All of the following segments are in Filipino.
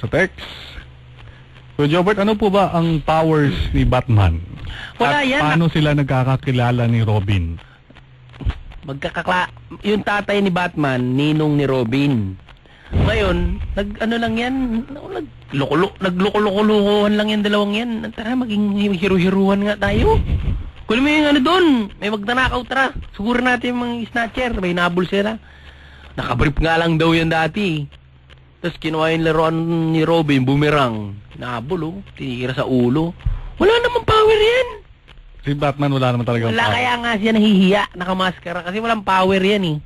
Sa text. So, Jobert, ano po ba ang powers ni Batman? Wala At yan. paano sila nagkakakilala ni Robin? Magkakakla... Yung tatay ni Batman, ninong ni Robin. Ngayon, nag ano lang yan, nag loko nagloko-loko-lokohan lang yan dalawang yan. Tara, maging hiro-hiruhan nga tayo. Kunin mo yung ano doon, may magnanakaw tara. Siguro natin yung mga snatcher, may nabul sila. Nakabrief nga lang daw yan dati. Tapos kinuha yung laruan ni Robin, boomerang. Nabul oh, tinira sa ulo. Wala namang power yan. Si Batman wala naman talaga Wala kaya nga siya nahihiya, nakamaskara kasi walang power yan eh.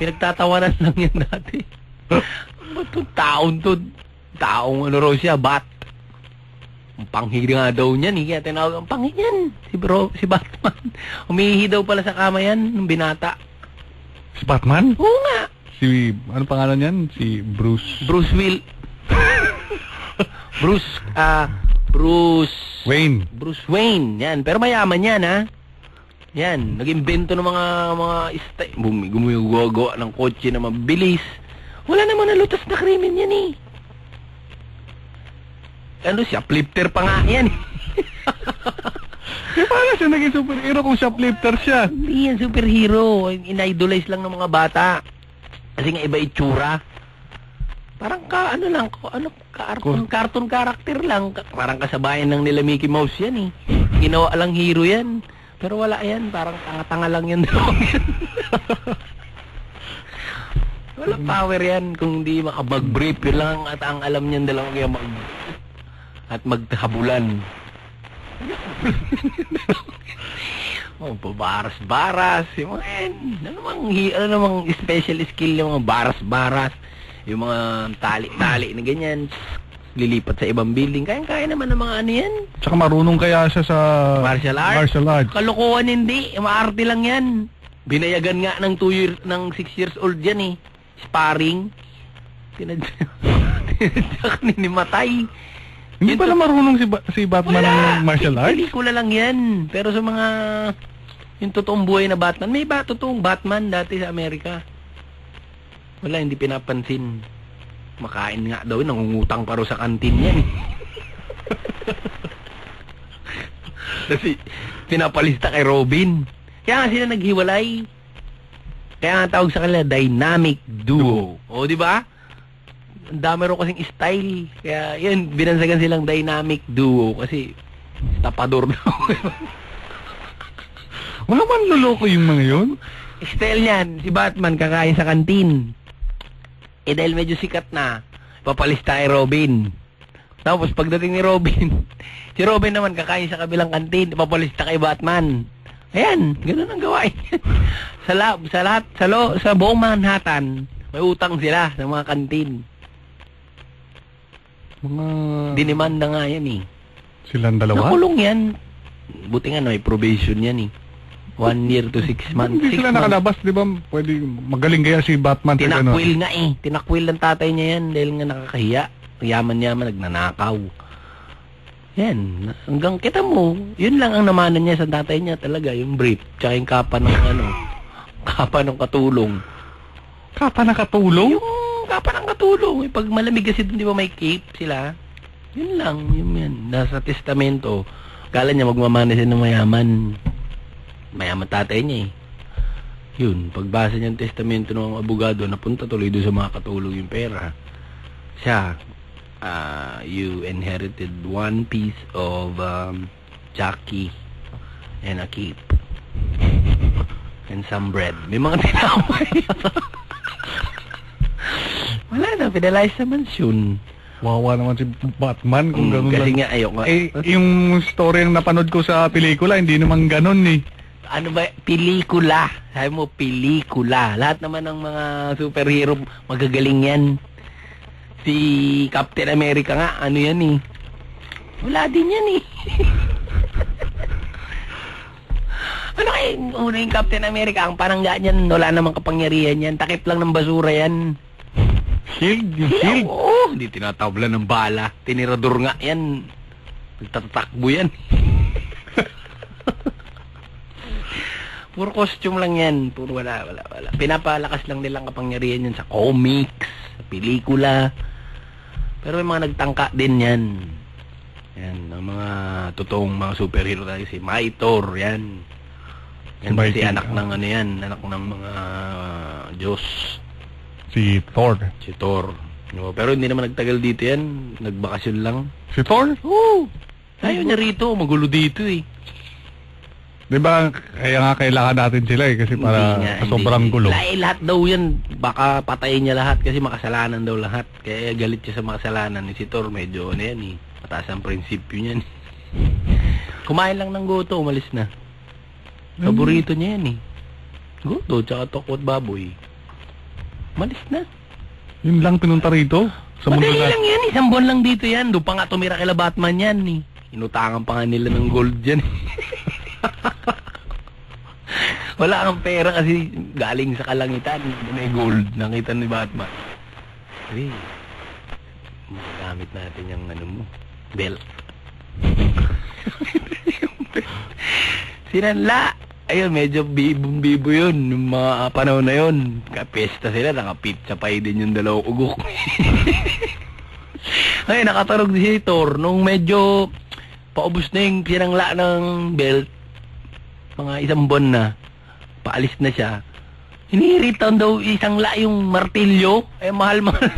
Pinagtatawanan lang yan dati. Ba't yung taon to? Taong ano raw siya, bat. Ang panghi nga daw niyan eh, kaya tinawag ang panghi niyan. Si, bro, si Batman. Umihi daw pala sa kama yan, nung binata. Si Batman? Oo nga, Si, ano pangalan yan? Si Bruce Bruce Will. Bruce, ah, Bruce. Wayne. Bruce Wayne, yan. Pero mayaman yan, ha? Yan, nag-imbento ng mga mga istay, bumi, gumagawa ng kotse na mabilis. Wala naman nalutas na krimen yan eh. Ano siya, flipter pa nga yan. eh. Paano siya naging superhero kung shoplifter siya? Hindi yan superhero. In-idolize lang ng mga bata. Kasi nga iba itsura. Parang ka, ano lang, ko- ano, cartoon, cartoon character lang. Parang kasabayan ng nila Mickey Mouse yan eh. Ginawa lang hero yan. Pero wala yan, parang tanga-tanga lang yan. dalawang yan. wala power yan kung hindi makabag-brief. Yun lang at ang alam niyan dalawang kaya mag... At maghabulan. oh, baras-baras, yung mga yan. Ano namang, ano namang special skill yung mga baras-baras, yung mga tali-tali na ganyan, lilipat sa ibang building. Kaya-kaya naman ng mga ano yan. Tsaka marunong kaya siya sa Martial arts? martial arts. Kalokohan hindi, maarte lang yan. Binayagan nga ng 2 year, ng 6 years old yan eh. Sparring. Tinadyak ni Matay. Hindi pala marunong si, ba- si Batman ng martial arts? Pelikula lang yan. Pero sa mga yung totoong buhay na Batman, may ba totoong Batman dati sa Amerika? Wala, hindi pinapansin. Makain nga daw, nangungutang pa sa kantin yan. Kasi pinapalista kay Robin. Kaya nga sila naghiwalay. Kaya nga tawag sa kanila dynamic duo. O, di ba? Ang dami raw kasing style. Kaya yun, binansagan silang dynamic duo kasi tapador daw. Wala man luloko yung mga yun? style niyan, si Batman kakain sa kantin. Eh dahil medyo sikat na, papalista kay Robin. Tapos pagdating ni Robin, si Robin naman kakain sa kabilang kantin, papalista kay Batman. Ayan, ganun ang gawain. sa, la, sa lahat, sa, lo, sa buong Manhattan, may utang sila sa mga kantin. Mga... Dinimanda nga yan eh. Silang dalawa? Nakulong yan. Buti nga, no, may probation yan eh. One year to six months. Hindi Six sila months. nakalabas, di ba? Pwede, magaling kaya si Batman. Tinakwil nga eh. Tinakwil ng tatay niya yan dahil nga nakakahiya. Yaman-yaman, nagnanakaw. Yan. Hanggang kita mo, yun lang ang namanan niya sa tatay niya talaga, yung brief. Tsaka yung kapa ng ano, kapa ng katulong. Kapa nakatulong? Yung kapa ng katulong. Eh, pag malamig kasi dun, di ba may cape sila? Yun lang, yun yan. Nasa testamento. Kala niya magmamana ng mayaman. Mayaman tatay niya eh. Yun, pagbasa niya ng testamento ng abogado, napunta tuloy doon sa mga katulong yung pera. Siya, ah, you inherited one piece of um, Jackie and a cape. And some bread. May mga tinapay. Wala na, pinalayas sa mansyon. Wawa naman si Batman kung Mm, gano'n kasi lang. nga, ayoko. Eh, yung story ang napanood ko sa pelikula, hindi naman gano'n eh. ano ba, pelikula. Sabi mo, pelikula. Lahat naman ng mga superhero, magagaling yan. Si Captain America nga, ano yan eh. Wala din yan eh. ano kaya, una yung Captain America, ang panangga niyan, wala namang kapangyarihan yan. Takip lang ng basura yan. Shield, yung shield. oo, hindi tinatabla ng bala. Tinirador nga yan. Nagtatakbo yan. Puro costume lang yan. Puro wala, wala, wala. Pinapalakas lang nilang kapangyarihan yan sa comics, sa pelikula. Pero may mga nagtangka din yan. Yan, ang mga totoong mga superhero tayo. Si Maitor, yan. Yan Si Viking, anak ng ano yan, anak ng mga Diyos. Si Thor. Si Thor. No, pero hindi naman nagtagal dito yan. Nagbakasyon lang. Si Thor? Oo. Ayaw niya rito. Magulo dito eh. Di ba, kaya nga kailangan natin sila eh, kasi para nga, sa sobrang hindi. gulo. Lahat, lahat daw yan. Baka patayin niya lahat kasi makasalanan daw lahat. Kaya galit siya sa makasalanan ni si Thor. Medyo ano yan eh. Mataas ang prinsipyo niyan. Kumain lang ng goto, umalis na. Paborito niya yan eh. Goto, tsaka tokot baboy. Umalis na. Yun lang pinunta rito. Sa mundo Madali na. lang yan, isang buwan lang dito yan. Doon pa nga tumira kila Batman yan eh. Inutangan pa nga nila ng gold dyan. Wala kang pera kasi galing sa kalangitan. May gold. Nakita ni Batman. Hey, magagamit natin yung ano mo. Belt. Sinanla. Ayun, medyo bibong-bibo yun. Yung mga panahon na yun. Kapesta sila, nakapizza pa din yung dalawang ugok. Ay, nakatarog din si Thor nung medyo paubos na yung pinangla ng belt. Mga isang buwan na. Paalis na siya. Hinihiritan daw isang la yung martilyo. Eh, mahal-mahal.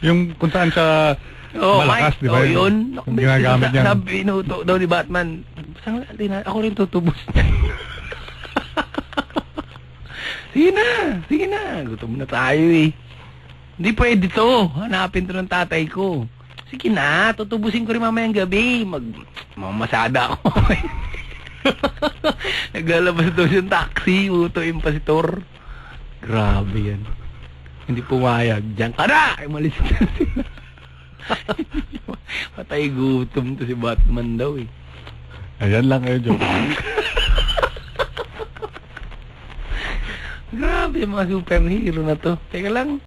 Yung kung saan siya Oh, malakas, di ba? Oh, yun. Yung ginagamit niya. Sabi, inuto daw ni Batman, isang la, di na, ako rin tutubos niya. sige na, sige na. Gutom na tayo eh. Hindi pwede to. Hanapin to ng tatay ko. Sige na, tutubusin ko rin mamayang gabi. Mag, mamasada ako. Naglalabas daw siyang taxi, utoin pa. Grabe yan. Hindi pumayag. Diyan ka na! Ay, malis na sila. Patay gutom to si Batman daw eh. Ayan lang kayo, joke. Grabe mga superhero na to. Teka lang.